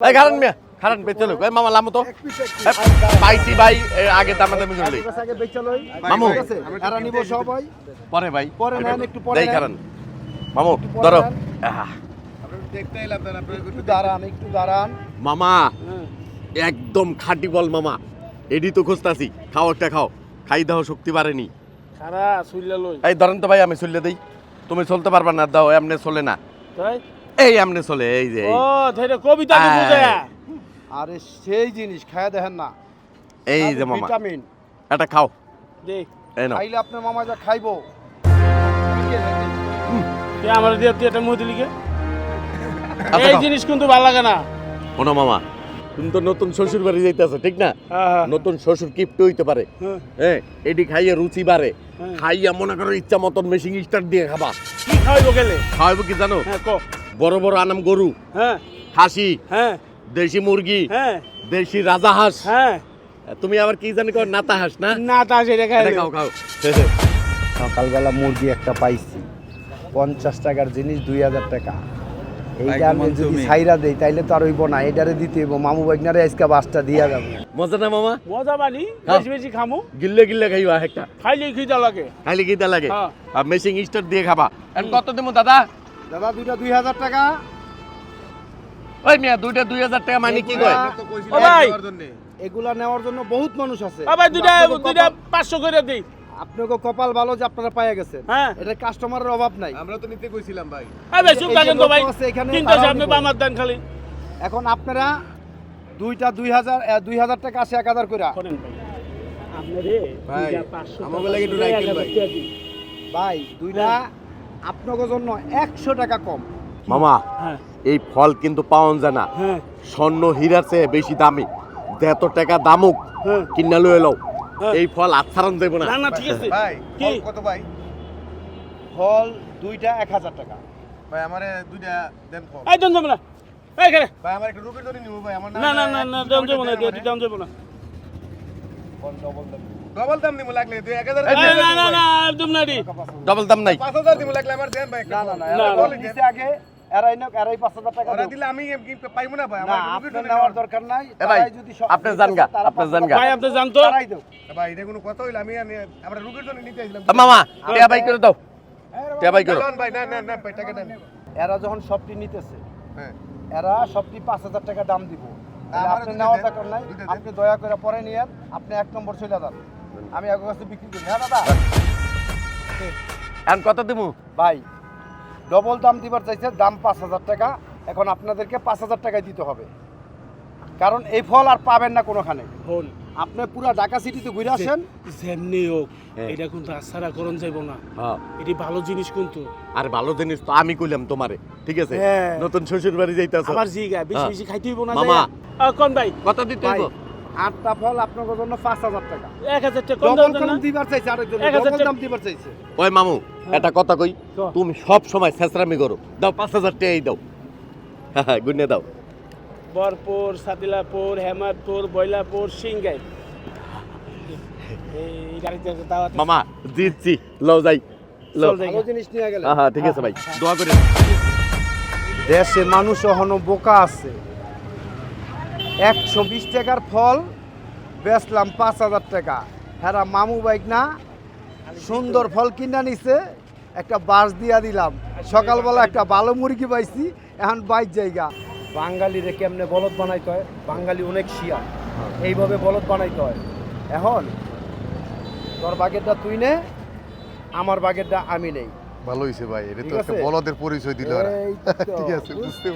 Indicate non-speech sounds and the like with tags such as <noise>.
এই খারান মিয়া খারান বেচে লোক। এই মামা লামো তো। পাইছি ভাই আগে দামা দামি করলি মামু। এরা নিব সবাই। পরে ভাই পরে নেন, একটু পরে দেই। খারান। মামু ধরো। নেন। আহা, একটু দাঁড়ান একটু দাঁড়ান। মামা একদম খাঁটি বল মামা। এডি তো খুঁজতাছি। খাও একটা খাও। খাই দাও শক্তি বাড়েনি। খারা সুইলা লই। এই ধরেন তো ভাই আমি চললে দেই। তুমি চলতে পারবা না দাও এমনি চলে না। তাই? এই এমনি চলে এই যে ও ধরে কবিতা কি। বুঝে? আরে সেই জিনিস খায় দেখেন না। এই যে মামা। ভিটামিন। এটা খাও। দে। এই নাও। খাইলে আপনার মামা যা খাইবো। তুই আমার দিয়ে তুই একটা মুহ দিলি কে? আচ্ছা, এই জিনিস কিন্তু ভালো লাগে না। শোনো মামা তুমি তো নতুন শ্বশুর বাড়ি যাইতেছো ঠিক না? হ্যাঁ, নতুন শ্বশুর কিপ্ট হইতে পারে। হ্যাঁ। হ্যাঁ এটি খাইয়ে রুচি বাড়ে। হ্যাঁ। খাইয়া মনে করো ইচ্ছা মতন মেশিং স্টার্ট দিয়ে খাবা। কি খাওয়াইবো গেলে? খাওয়াবো কি জানো? হ্যাঁ ক বড় বড় আনাম গরু হ্যাঁ। খাসি হ্যাঁ। দেশি মুরগি হ্যাঁ। দেশি রাজা হাঁস। হ্যাঁ। তুমি আবার কি জানি কো নাতা হাঁস না? না তা সেটা খাই এটা খাও খাও। সকালবেলা মুরগি একটা পাইছি। পঞ্চাশ টাকার জিনিস দুই হাজার টাকা। এইটা আমি যদি সাইরা দেই তাইলে তো আর হইব না। এটারে দিতে হইব। মামু বাইকনারে আজকে বাসটা দিয়া যাব। মজা না মামা? মজা বানি। বেশি বেশি খামু। গিল্লে গিল্লে খাইবা একটা। খাইলে খিদা লাগে। খাইলে তা লাগে। হ্যাঁ। আর মেশিং স্টার্ট দিয়ে খাবা। আর কত দেবো দাদা? দাদা দুইটা দুই হাজার টাকা। ওই মিয়া দুইটা দুই হাজার টাকা মানে কি কয়? ও ভাই। এগুলা নেওয়ার জন্য বহুত মানুষ আছে। ও ভাই দুইটা দুইটা পাঁচশো করে দিই। আপনাকে কপাল ভালো যে আপনারা পাইয়া গেছেন। হ্যাঁ। এটা কাস্টমারের অভাব নাই। আমরা তো নিতে কইছিলাম ভাই। এই ভাই চুপ থাকেন তো ভাই। তারাও আপনি নিবো। দেন খালি। এখন আপনারা দুইটা দুই হাজার দুই হাজার টাকা আসে এক হাজার করে ভাই, দুইটা আপনাদের জন্য একশো টাকা কম। মামা হ্যাঁ। এই ফল কিন্তু পাওয়া যায় না। হ্যাঁ। স্বর্ণ হীরার চেয়ে বেশি দামি। যত টাকা দামুক। হ্যাঁ। কিনা লয়ে লও। এই ফল আচ্ছারণ দেব না। না না ঠিক আছে। ভাই কি? ফল কত ভাই? ফল দুইটা এক হাজার টাকা। ভাই আমারে দুইটা দেন ফল। এই দেন যাব না। এই ভাই আমার একটা নিব ভাই আমার না না না না দেন যাব না দেন যাব না। ডবল দাম নিব লাগলে দুই এক হাজার এই এই, না না না একদম না রে ডবল দাম নাই পাঁচ হাজার লাগলে আমার দেন ভাই। না না না না, এরা না। বলে দিছে আগে এরাই না এরাই পাঁচ হাজার টাকা ওরা দিলে আমি কি না ভাই? আমার রুগীর নেওয়ার দরকার নাই। এ যদি সব আপনি যান আপনি পাঁচ যান হাজার গা। ভাই আপনি জানতো? তারাই ভাই এটা কোনো কথা হইল আমি আমি- আমরা রুগীর জন্য নিতে আসলাম। মামা টিয়া বাই করে দাও। টিয়া বাই করো ভাই না না না ভাই টাকা দেন এরা যখন সবটি নিতেছে হ্যাঁ। এরা সবটি টাকা দাম দিব। তাহলে আপনি নেওয়ার দরকার নাই। আপনি দয়া করে পরে নিয়ে আপনি এক নম্বর চলে যান। আমি এক কাছে বিক্রি করি। হ্যাঁ দাদা? এখন কত দেবো ভাই ডবল দাম দিবার চাইছে দাম পাঁচ হাজার টাকা। এখন আপনাদেরকে পাঁচ হাজার টাকায় দিতে হবে। কারণ এই ফল আর পাবেন না কোনোখানে। হল আপনি পুরো ঢাকা সিটিতে ঘুরে আসেন। যেমনি হোক হ্যাঁ। এটা কিন্তু আশারা করণ যাইব না। হ্যাঁ। এটি ভালো জিনিস কিন্তু। আর ভালো জিনিস তো আমি কইলাম তোমারে ঠিক আছে? হ্যাঁ। নতুন শ্বশুর বাড়ি যাইতাছো। আবার জিগা বেশি। বেশি খাইতে হইব না মামা। কোন ভাই? কত দিতে হইব? আটটা ফল আপনার জন্য পাঁচ হাজার টাকা। এক হাজার টাকা ডবল দিবার চাইছে আরেকজন ডবল দাম দিবার চাইছে। ওই মামু এটা কথা কই তুমি সব সময় ছেঁচড়ামি করো। দাও পাঁচ হাজার টাকাই দাও। হ্যাঁ গুনে দাও। বরপুর সাদিলাপুর হেমাদপুর বয়লাপুর সিংগাই। মামা দিচ্ছি লও যাই হ্যাঁ হ্যাঁ ঠিক আছে ভাই দোয়া করে দেশে মানুষ এখনও বোকা আছে। একশো বিশ টাকার ফল বেচলাম পাঁচ হাজার টাকা। হ্যাঁ মামু বাইক না সুন্দর ফল কিনা নিছে একটা বাস দিয়া দিলাম। সকালবেলা একটা ভালো মুরগি পাইছি এখন বাইক জায়গা। বাঙালিরে কেমনে বলদ বানাইতে হয়? বাঙালি অনেক শিয়া এইভাবে বলদ বানাইতে হয়। এখন তোর বাগেরটা তুই নে আমার বাগেরটা আমি নেই। ভালো হইছে ভাই এটা ঠিক তো একটা আছে? বলদের পরিচয় দিল <laughs> ঠিক আছে, বুঝতে।